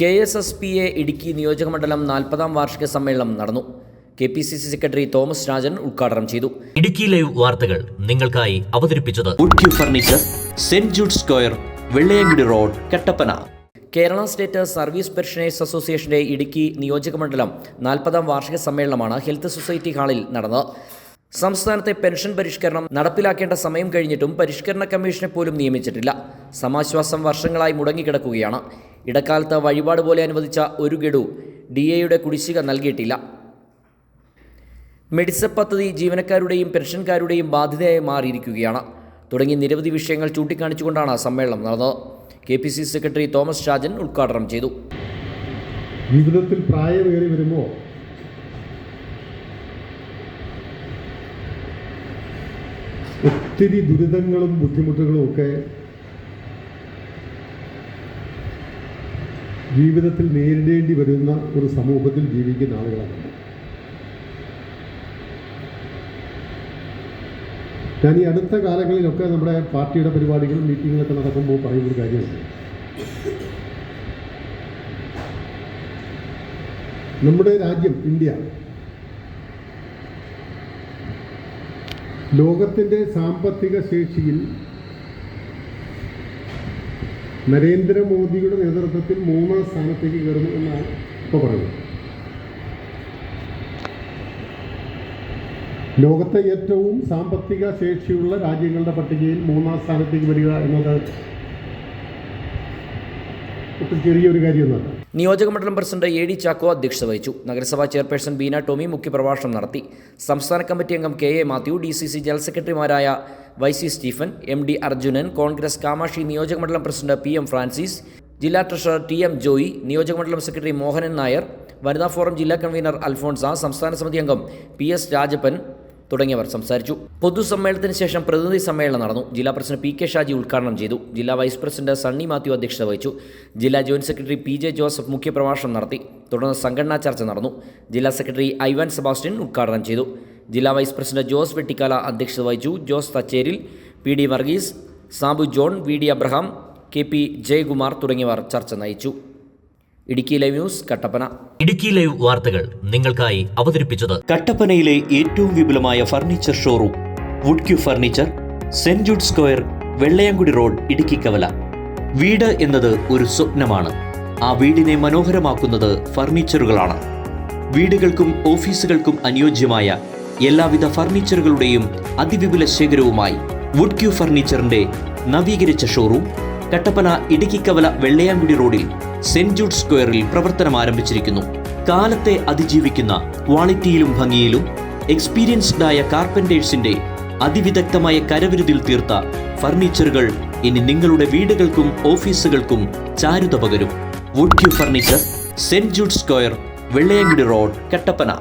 K S S P A Idukki നിയോജകമണ്ഡലം നാൽപ്പതാം വാർഷിക സമ്മേളനം നടന്നു. K P C C secretary Thomas Rajan ഉദ്ഘാടനം ചെയ്തു. ഇടുക്കി ലൈവ് വാർത്തകൾ നിങ്ങൾക്കായി അവതരിപ്പിച്ചത് furniture Saint Jude square Vellayamkudy road Kattappana. Kerala state service pensioners അസോസിയേഷന്റെ ഇടുക്കി നിയോജകമണ്ഡലം നാൽപ്പതാം വാർഷിക സമ്മേളനമാണ് ഹെൽത്ത് സൊസൈറ്റി ഹാളിൽ നടന്നത്. സംസ്ഥാനത്തെ പെൻഷൻ പരിഷ്കരണം നടപ്പിലാക്കേണ്ട സമയം കഴിഞ്ഞിട്ടും പരിഷ്കരണ കമ്മീഷനെ പോലും നിയമിച്ചിട്ടില്ല. സമാശ്വാസം വർഷങ്ങളായി മുടങ്ങിക്കിടക്കുകയാണ്. ഇടക്കാലത്ത് വഴിപാട് പോലെ അനുവദിച്ച ഒരു ഗഡു ഡി എയുടെ കുടിശ്ശിക നൽകിയിട്ടില്ല. മെഡിസപ്പ് പദ്ധതി ജീവനക്കാരുടെയും പെൻഷൻകാരുടെയും ബാധ്യതയായി മാറിയിരിക്കുകയാണ്. തുടങ്ങി നിരവധി വിഷയങ്ങൾ ചൂണ്ടിക്കാണിച്ചുകൊണ്ടാണ് സമ്മേളനം നടന്നത്. K P C secretary Thomas Shajan ഉദ്ഘാടനം ചെയ്തു. ജീവിതത്തിൽ പ്രായമേറി വരുമ്പോൾ ഒത്തിരി ദുരിതങ്ങളും ബുദ്ധിമുട്ടുകളും ഒക്കെ ജീവിതത്തിൽ നേരിടേണ്ടി വരുന്ന ഒരു സമൂഹത്തിൽ ജീവിക്കുന്ന ആളുകളാണ്. ഞാൻ ഈ അടുത്ത കാലങ്ങളിലൊക്കെ നമ്മുടെ പാർട്ടിയുടെ പരിപാടികളും മീറ്റിങ്ങുകളൊക്കെ നടക്കുമ്പോൾ പറയുന്നൊരു കാര്യമുണ്ട്. നമ്മുടെ രാജ്യം ഇന്ത്യ ലോകത്തിന്റെ സാമ്പത്തിക ശേഷിയിൽ നരേന്ദ്രമോദിയുടെ നേതൃത്വത്തിൽ മൂന്നാം സ്ഥാനത്തേക്ക് കയറുന്നു എന്നാണ് ഇപ്പോൾ പറയുന്നത്. ലോകത്തെ ഏറ്റവും സാമ്പത്തിക ശേഷിയുള്ള രാജ്യങ്ങളുടെ പട്ടികയിൽ മൂന്നാം സ്ഥാനത്തേക്ക് വരിക എന്നത് ഒത്തിരി ചെറിയൊരു കാര്യമൊന്നുമല്ല. നിയോജകമണ്ഡലം പ്രസിഡന്റ് എ ഡി ചാക്കോ അധ്യക്ഷത വഹിച്ചു. നഗരസഭാ ചെയർപേഴ്സൺ ബീന ടോമി മുഖ്യപ്രഭാഷണം നടത്തി. സംസ്ഥാന കമ്മിറ്റി അംഗം K A Mathew D C C general സെക്രട്ടറിമാരായ Y C Stephen M D Arjunan Congress Kamakshi നിയോജകമണ്ഡലം പ്രസിഡന്റ് പി എം ഫ്രാൻസിസ് ജില്ലാ ട്രഷറർ ടി എം ജോയി നിയോജകമണ്ഡലം സെക്രട്ടറി മോഹനൻ നായർ വനിതാ ഫോറം ജില്ലാ കൺവീനർ അൽഫോൺസ സംസ്ഥാന സമിതി അംഗം പി എസ് രാജപ്പൻ തുടങ്ങിയവർ സംസാരിച്ചു. പൊതുസമ്മേളനത്തിന് ശേഷം പ്രതിനിധി സമ്മേളനം നടന്നു. ജില്ലാ പ്രസിഡന്റ് പി കെ ഷാജി ഉദ്ഘാടനം ചെയ്തു. ജില്ലാ വൈസ് പ്രസിഡന്റ് സണ്ണി മാത്യു അധ്യക്ഷത വഹിച്ചു. ജില്ലാ joint secretary P J Joseph മുഖ്യപ്രഭാഷണം നടത്തി. തുടർന്ന് സംഘടനാ ചർച്ച നടന്നു. ജില്ലാ സെക്രട്ടറി ഐവാൻ സെബാസ്റ്റ്യൻ ഉദ്ഘാടനം ചെയ്തു. ജില്ലാ വൈസ് പ്രസിഡന്റ് ജോസ് വെട്ടിക്കാല അധ്യക്ഷത വഹിച്ചു. Jose Thacheril P D Varghese Sabu John V D Abraham K P Jayakumar തുടങ്ങിയവർ ചർച്ച നയിച്ചു. Idukki live news Kattappana. Idukki live വാർത്തകൾ നിങ്ങൾക്കായി അവതരിപ്പിച്ചത് കട്ടപ്പനയിലെ ഏറ്റവും വിപുലമായ furniture showroom. Wood Q furniture saint Jude square Vellayamkudi road Idukki കവല. വീട് എന്നത് ഒരു സ്വപ്നമാണ്. ആ വീടിനെ മനോഹരമാക്കുന്നത് ഫർണിച്ചറുകളാണ്. വീടുകൾക്കും ഓഫീസുകൾക്കും അനുയോജ്യമായ എല്ലാവിധ ഫർണിച്ചറുകളുടെയും അതിവിപുല ശേഖരവുമായി വുഡ് ക്യൂ ഫർണിച്ചറിന്റെ നവീകരിച്ച ഷോറൂം കട്ടപ്പന ഇടുക്കിക്കവല വെള്ളയാങ്കുടി റോഡിൽ സെന്റ് ജൂഡ് സ്ക്വയറിൽ പ്രവർത്തനം ആരംഭിച്ചിരിക്കുന്നു. കാലത്തെ അതിജീവിക്കുന്ന ക്വാളിറ്റിയിലും ഭംഗിയിലും എക്സ്പീരിയൻസ്ഡായ ആയ കാർപ്പന്റേഴ്സിന്റെ അതിവിദഗ്ധമായ കരവിരുതിൽ തീർത്ത ഫർണിച്ചറുകൾ ഇനി നിങ്ങളുടെ വീടുകൾക്കും ഓഫീസുകൾക്കും ചാരുത പകരും. Wood Q furniture saint Jude square Vellayamkudi road Kattappana.